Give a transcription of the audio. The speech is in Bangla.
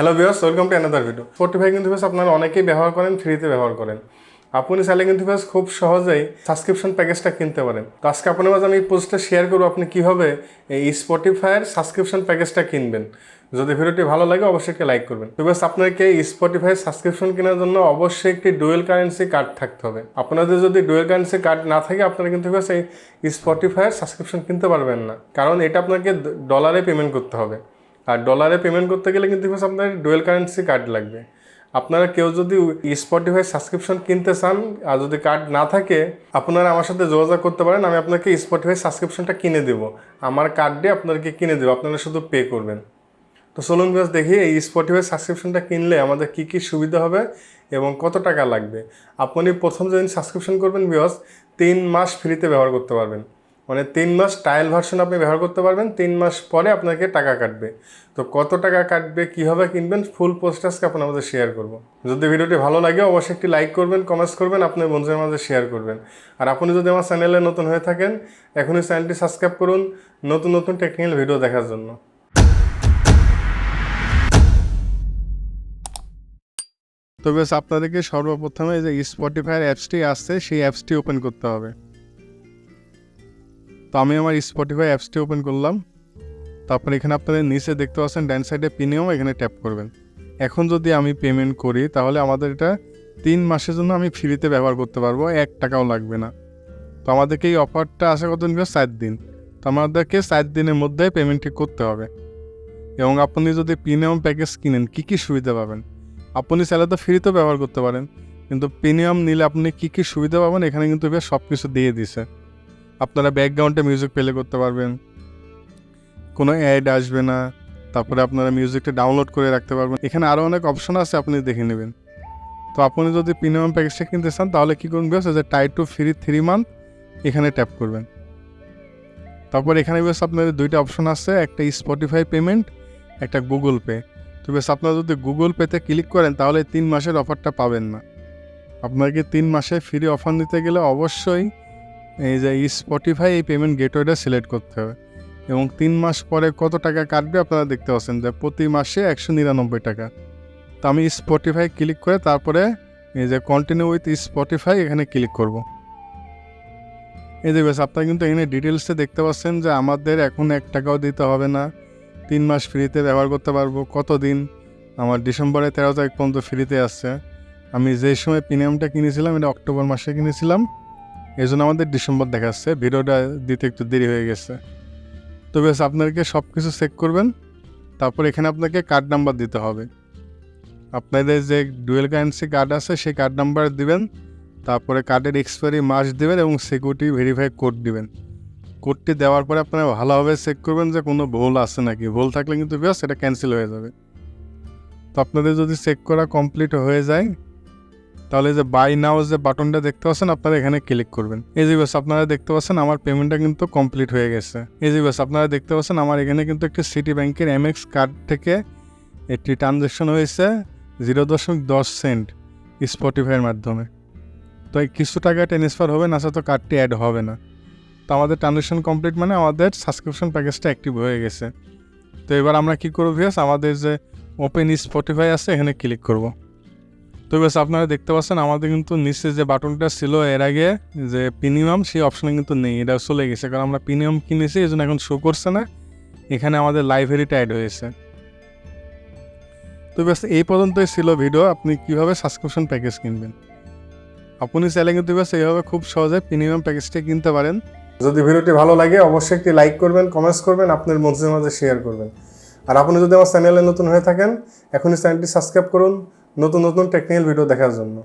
Hello Beas welcome to another video Spotify কিন্তু বেশ আপনারা অনেকেই ব্যবহার করেন ফ্রিতে ব্যবহার করেন। আপনি চাইলে কিন্তু খুব সহজেই সাবস্ক্রিপশন প্যাকেজটা কিনতে পারেন। তো আজকে আপনার মাঝে আমি পোস্টটা শেয়ার করব আপনি কীভাবে এই স্পটিফাইয়ের সাবস্ক্রিপশন প্যাকেজটা কিনবেন। যদি ভিডিওটি ভালো লাগে, অবশ্যই একটি লাইক করবেন। তো বেশ আপনাকে স্পটিফাই সাবস্ক্রিপশন কেনার জন্য অবশ্যই একটি ডুয়েল কারেন্সি কার্ড থাকতে হবে। আপনাদের যদি ডুয়েল কারেন্সি কার্ড না থাকে, আপনারা কিন্তু বেশ এই স্পটিফাইয়ের সাবস্ক্রিপশন কিনতে পারবেন না। কারণ এটা আপনাকে ডলারে পেমেন্ট করতে হবে। আর ডলারে পেমেন্ট করতে গেলে কিন্তু আপনার ডুয়েল কারেন্সি কার্ড লাগবে। আপনারা কেউ যদি স্পটিফাই সাবস্ক্রিপশন কিনতে চান আর যদি কার্ড না থাকে, আপনারা আমার সাথে যোগাযোগ করতে পারেন, আমি আপনাকে স্পটিফাই সাবস্ক্রিপশনটা কিনে দেবো। আমার কার্ড দিয়ে আপনাদেরকে কিনে দেবো, আপনারা শুধু পে করবেন। তো চলুন বিকজ দেখি এই স্পটিফাই সাবস্ক্রিপশনটা কিনলে আমাদের কী কী সুবিধা হবে এবং কত টাকা লাগবে। আপনি প্রথম যেদিন সাবস্ক্রিপশন করবেন বিকজ তিন মাস ফ্রিতে ব্যবহার করতে পারবেন। মানে তিন মাস ট্রায়াল ভার্সন আপনি ব্যবহার করতে পারবেন, তিন মাস পরে আপনাকে টাকা কাটবে। তো কত টাকা কাটবে, কীভাবে কিনবেন ফুল পোস্টার্সকে আপনার আমাদের শেয়ার করব। যদি ভিডিওটি ভালো লাগে, অবশ্যই একটি লাইক করবেন কমেন্টস করবেন আপনার বন্ধুদের মাঝে শেয়ার করবেন। আর আপনি যদি আমার চ্যানেলে নতুন হয়ে থাকেন, এখনই চ্যানেলটি সাবস্ক্রাইব করুন, নতুন নতুন টেকনিক্যাল ভিডিও দেখার জন্য। তো বেশ, আপনাদেরকে সর্বপ্রথমে যে স্পটিফায়ার অ্যাপসটি আসছে, সেই অ্যাপসটি ওপেন করতে হবে। তো আমি আমার স্পটিফাই অ্যাপসটি ওপেন করলাম। তারপর এখানে আপনাদের নিচে দেখতে পাচ্ছেন, ডান সাইডে প্রিমিয়াম এখানে ট্যাপ করবেন। এখন যদি আমি পেমেন্ট করি, তাহলে আমাদের এটা তিন মাসের জন্য আমি ফ্রিতে ব্যবহার করতে পারব, এক টাকাও লাগবে না। তো আমাদেরকে এই অফারটা আসা কত নিবে চার দিন। তো আমাদেরকে সাত দিনের মধ্যে পেমেন্টটি করতে হবে। এবং আপনি যদি প্রিমিয়াম প্যাকেজ কিনেন, কী কী সুবিধা পাবেন? আপনি চাইলে তো ফ্রিতেও ব্যবহার করতে পারেন। কিন্তু প্রিমিয়াম নিলে আপনি কী কী সুবিধা পাবেন, এখানে কিন্তু সব কিছু দিয়ে দিছে। আপনারা ব্যাকগ্রাউন্ডে মিউজিক প্লে করতে পারবেন। কোনো অ্যাড আসবে না, তারপরে আপনারা মিউজিকটা ডাউনলোড করে রাখতে পারবেন। এখানে আরও অনেক অপশন আছে, আপনি দেখে নেবেন। তো আপনি যদি প্রিমিয়াম প্যাকেজটা কিনতে চান, তাহলে কী করুন বেশ যে try to free three month এখানে ট্যাপ করবেন। তারপর এখানে বেশ আপনাদের দুইটা অপশন আছে, একটা স্পটিফাই পেমেন্ট একটা গুগল পে তো বেশ আপনারা যদি গুগল পেতে ক্লিক করেন, তাহলে তিন মাসের অফারটা পাবেন না। আপনাকে তিন মাসে ফ্রি অফার নিতে গেলে অবশ্যই এই যে স্পটিফাই এই পেমেন্ট গেটওয়েটা সিলেক্ট করতে হবে। এবং তিন মাস পরে কত টাকা কাটবে আপনারা দেখতে পাচ্ছেন যে প্রতি মাসে একশো নিরানব্বই টাকা। তো আমি স্পটিফাই ক্লিক করে তারপরে এই যে কন্টিনিউ উইথ স্পটিফাই এখানে ক্লিক করব। এই যে বেশ, আপনারা কিন্তু এখানে ডিটেলসে দেখতে পাচ্ছেন যে আমাদের এখন এক টাকাও দিতে হবে না। তিন মাস ফ্রিতে ব্যবহার করতে পারব। কত দিন আমার ডিসেম্বরের তেরো তারিখ পর্যন্ত ফ্রিতে আসছে আমি যে সময় প্রিমিয়ামটা কিনেছিলাম, এটা অক্টোবর মাসে কিনেছিলাম। এই জন্য আমাদের ডিসেম্বর দেখাচ্ছে। ভিডিওটা দিতে একটু দেরি হয়ে গেছে। তো বেশ আপনাকে সব কিছু চেক করবেন। তারপর এখানে আপনাকে কার্ড নাম্বার দিতে হবে। আপনাদের যে ডুয়েল কারেন্সি কার্ড আছে, সেই কার্ড নাম্বার দিবেন। তারপরে কার্ডের এক্সপায়ারি মাস দেবেন এবং সিকিউরিটি ভেরিফাই কোড দিবেন। কোডটি দেওয়ার পরে আপনারা ভালোভাবে চেক করবেন যে কোনো ভুল আছে নাকি। ভুল থাকলে কিন্তু বেশ সেটা ক্যান্সেল হয়ে যাবে। তো আপনাদের যদি চেক করা কমপ্লিট হয়ে যায় তাহলে যে বাই নাও যে বাটনটা দেখতে পাচ্ছেন, আপনারা এখানে ক্লিক করবেন। এই যে বাস আপনারা দেখতে পাচ্ছেন আমার পেমেন্টটা কিন্তু কমপ্লিট হয়ে গেছে। এই যে বাস আপনারা দেখতে পাচ্ছেন আমার এখানে কিন্তু একটি সিটি ব্যাংকের এমএক্স কার্ড থেকে একটি ট্রানজ্যাকশন হয়েছে জিরো দশমিক দশ সেন্ট স্পটিফাইয়ের মাধ্যমে। তো এই কিছু টাকা ট্রান্সফার হবে, না তো কার্ডটি অ্যাড হবে না। তো আমাদের ট্রানজ্যাকশন কমপ্লিট মানে আমাদের সাবস্ক্রিপশন প্যাকেজটা অ্যাক্টিভ হয়ে গেছে। তো এবার আমরা কী করব ভিয়াস আমাদের যে ওপেন স্পটিফাই আছে, এখানে ক্লিক করব। তো বেশ আপনারা দেখতে পাচ্ছেন, আমাদের কিন্তু নিচে যে বাটনটা ছিল এর আগে যে প্রিমিয়াম সেই অপশনে কিন্তু নেই, এটা চলে গেছে। কারণ আমরা প্রিমিয়াম কিনেছি, এই জন্য এখন শো করছে না। এখানে আমাদের লাইব্রেরিটা অ্যাড হয়েছে তো বেশ এই পর্যন্তই ছিল ভিডিও আপনি কীভাবে সাবস্ক্রিপশন প্যাকেজ কিনবেন? আপনি চাইলে কিন্তু বেশ এইভাবে খুব সহজে প্রিমিয়াম প্যাকেজটা কিনতে পারেন। যদি ভিডিওটি ভালো লাগে, অবশ্যই একটি লাইক করবেন কমেন্টস করবেন, আপনার বন্ধুদের মাঝে শেয়ার করবেন। আর আপনি যদি আমার চ্যানেলে নতুন হয়ে থাকেন, এখনই চ্যানেলটি সাবস্ক্রাইব করুন। নতুন নতুন টেকনিক্যাল ভিডিও দেখার জন্য।